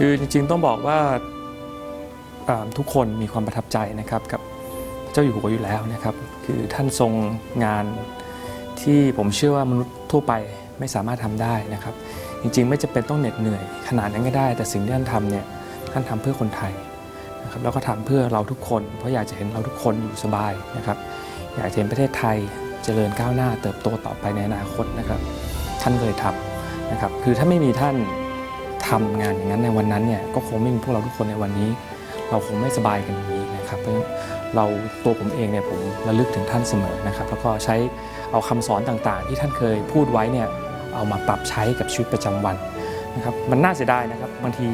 คือจริงๆต้องบอกว่าทุกคนมีความประทับใจนะครับกับเจ้าอยู่หัวอยู่แล้วนะครับ คือท่านทรงงานที่ผมเชื่อว่ามนุษย์ทั่วไปไม่สามารถทำได้นะครับ จริงๆ ไม่จะเป็นต้องเหน็ดเหนื่อย ขนาดนั้นก็ได้ แต่สิ่งที่ท่านทำเนี่ยท่านทำเพื่อคนไทยนะครับแล้วก็ทำเพื่อเราทุกคน เพราะอยากจะเห็นเราทุกคนอยู่สบายนะครับ อยากจะเห็นประเทศไทยเจริญก้าวหน้า เติบโตต่อไปในอนาคตนะครับ ท่านเลยทำนะครับคือถ้าไม่มีท่าน ทำงานอย่างนั้นในวันนั้นเนี่ยก็คงไม่มีพวกเราทุกคนในวันนี้ เราคงไม่สบายกันอย่างนี้นะครับเพราะเราตัวผมเองเนี่ยผมระลึกถึงท่านเสมอนะครับ แล้วก็ใช้เอาคำสอนต่างๆ ที่ท่านเคยพูดไว้เนี่ยเอามาปรับใช้กับชีวิตประจำวันนะครับมันน่าเสียดายนะครับบางที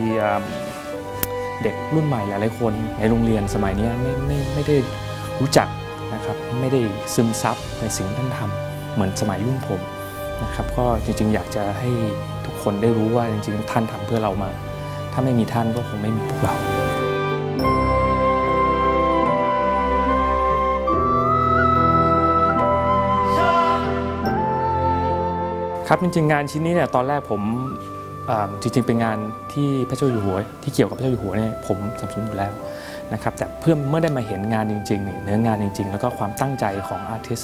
เด็กรุ่นใหม่หลายๆคนในโรงเรียนสมัยนี้ไม่ไม่ไม่ได้รู้จักนะครับไม่ได้ซึมซับในสิ่งที่ท่านทำเหมือนสมัยรุ่นผมนะครับก็จริงๆอยากจะให้ คนได้รู้ว่าจริงๆ ท่านทำเพื่อเรามา ถ้าไม่มีท่านก็คงไม่มีพวกเราครับจริงๆงานชิ้นนี้เนี่ยตอนแรกผมจริงๆเป็นงานที่พระเจ้าอยู่หัว ที่เกี่ยวกับพระเจ้าอยู่หัวเนี่ยผมสนับสนุนอยู่แล้วนะครับแต่เพื่อเมื่อได้มาเห็นงานจริงๆเนี่ยเนื้องานจริง ๆ แล้วก็ความตั้งใจของอาร์ติส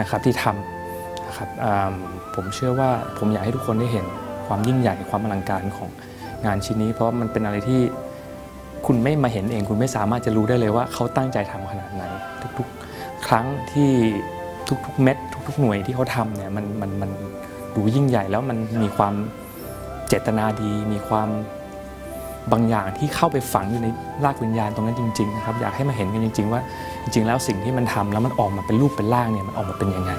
นะครับที่ทำนะครับผมเชื่อว่าผมอยากให้ทุกคนได้เห็น ความยิ่งใหญ่ความอลังการของงานชิ้นนี้ เพราะว่ามันเป็นอะไรที่คุณไม่มาเห็นเอง คุณไม่สามารถจะรู้ได้เลยว่าเขาตั้งใจทำขนาดไหน ทุกๆ ครั้งที่ทุกๆ เม็ด ทุก ๆ หน่วยที่เขาทำเนี่ยมันมันมันดูยิ่งใหญ่แล้วมันมีความเจตนาดี มีความบางอย่างที่เข้าไปฝังอยู่ในรากวิญญาณตรงนั้นจริงๆนะครับอยากให้มาเห็นกันจริง ๆ ว่าจริง ๆ แล้วสิ่งที่มันทำแล้วมันออกมาเป็นรูปเป็นร่างเนี่ยมันออกมาเป็นยังไง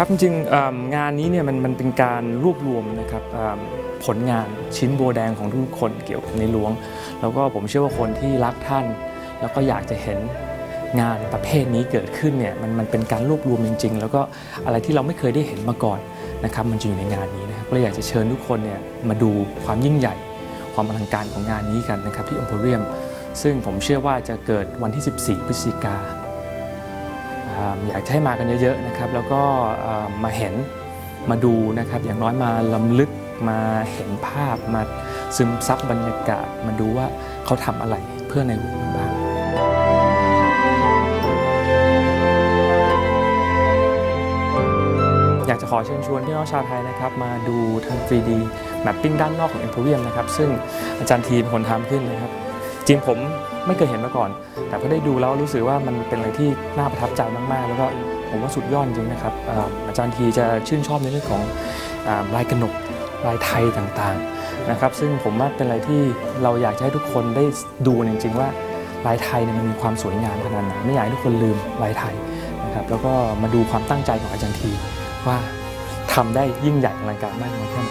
ครับจริงๆงานนี้เนี่ยมันมันเป็นการรวบรวมนะครับผลงานชิ้นโบวแดงของทุกคนเกี่ยวกับในหลวง แล้วก็ผมเชื่อว่าคนที่รักท่าน แล้วก็อยากจะเห็นงานประเภทนี้เกิดขึ้นเนี่ยมันมันเป็นการรวบรวมจริง ๆ แล้วก็อะไรที่เราไม่เคยได้เห็นมาก่อนนะครับมันจะอยู่ในงานนี้นะครับก็เลยอยากจะเชิญทุกคนเนี่ยมาดูความยิ่งใหญ่ ความอลังการของงานนี้กันนะครับที่อ m ม o เรียม ซึ่งผมเชื่อว่าจะเกิดวันที่ 14 พฤศจิกา อยากให้มากันเยอะๆนะครับ แล้วก็มาเห็นมาดูนะครับ อย่างน้อยมาลำลึกมาเห็นภาพมาซึมซับบรรยากาศ มาดูว่าเขาทำอะไรเพื่อในวงบ้างอยากจะขอเชิญชวนพี่น้องชาวไทยนะครับ มาดูทาง 3D Mapping ด้านนอกของ Emporium นะครับ ซึ่งอาจารย์ทีเป็นคนทำขึ้นนะครับจริงผมไม่เคยเห็นมาก่อน แต่พอได้ดูแล้วรู้สึกว่ามันเป็นอะไรที่น่าประทับใจมาก ๆ แล้วก็ผมว่าสุดยอดจริงนะครับอาจารย์ทีจะชื่นชอบในเรื่องของลายกระหนกลายไทยต่างๆนะครับ ซึ่งผมว่าเป็นอะไรที่เราอยากจะให้ทุกคนได้ดูจริง ๆ ว่าลายไทยเนี่ยมันมีความสวยงามขนาดไหนไม่อยากให้ทุกคนลืมลายไทยนะครับ แล้วก็มาดูความตั้งใจของอาจารย์ทีว่าทำได้ยิ่งใหญ่อลังการมากน้อยแค่ไหน